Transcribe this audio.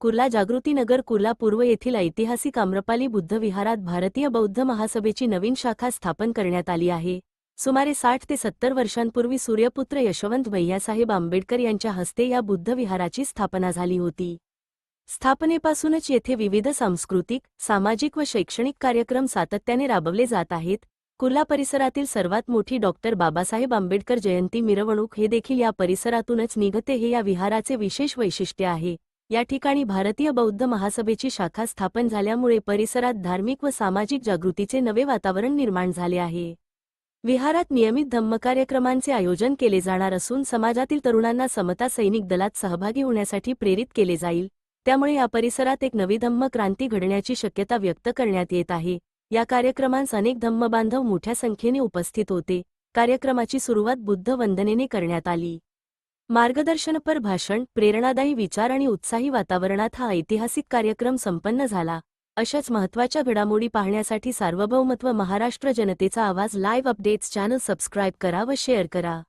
कुर्ला जागृतीनगर कुर्ला पूर्व येथील ऐतिहासिक आम्रपाली बुद्ध विहारात भारतीय बौद्ध महासभेची नवीन शाखा स्थापन करण्यात आली आहे. सुमारे साठ ते सत्तर वर्षांपूर्वी सूर्यपुत्र यशवंत भैयासाहेब आंबेडकर यांच्या हस्ते या बुद्ध विहाराची स्थापना झाली होती. स्थापनेपासूनच येथे विविध सांस्कृतिक सामाजिक व शैक्षणिक कार्यक्रम सातत्याने राबवले जात आहेत. कुर्ला परिसरातील सर्वात मोठी डॉक्टर बाबासाहेब आंबेडकर जयंती मिरवणूक हे देखील या परिसरातूनच निघते हे या विहाराचे विशेष वैशिष्ट्य आहे. या ठिकाणी भारतीय बौद्ध महासभेची शाखा स्थापन झाल्यामुळे परिसरात धार्मिक व सामाजिक जागृतीचे नवे वातावरण निर्माण झाले आहे. विहारात नियमित धम्म कार्यक्रमांचे आयोजन केले जाणार असून समाजातील तरुणांना समता सैनिक दलात सहभागी होण्यासाठी प्रेरित केले जाईल. त्यामुळे या परिसरात एक नवी धम्म क्रांती घडण्याची शक्यता व्यक्त करण्यात येत आहे. या कार्यक्रमांस अनेक धम्मबांधव मोठ्या संख्येने उपस्थित होते. कार्यक्रमाची सुरुवात बुद्ध वंदनेने करण्यात आली. मार्गदर्शनपर भाषण प्रेरणादायी विचार आणि उत्साही वातावरणात हा ऐतिहासिक कार्यक्रम संपन्न झाला. अशाच महत्त्वाच्या घडामोडी पाहण्यासाठी सार्वभौमत्व महाराष्ट्र जनतेचा आवाज लाईव्ह अपडेट्स चॅनल सबस्क्राईब करा व शेअर करा.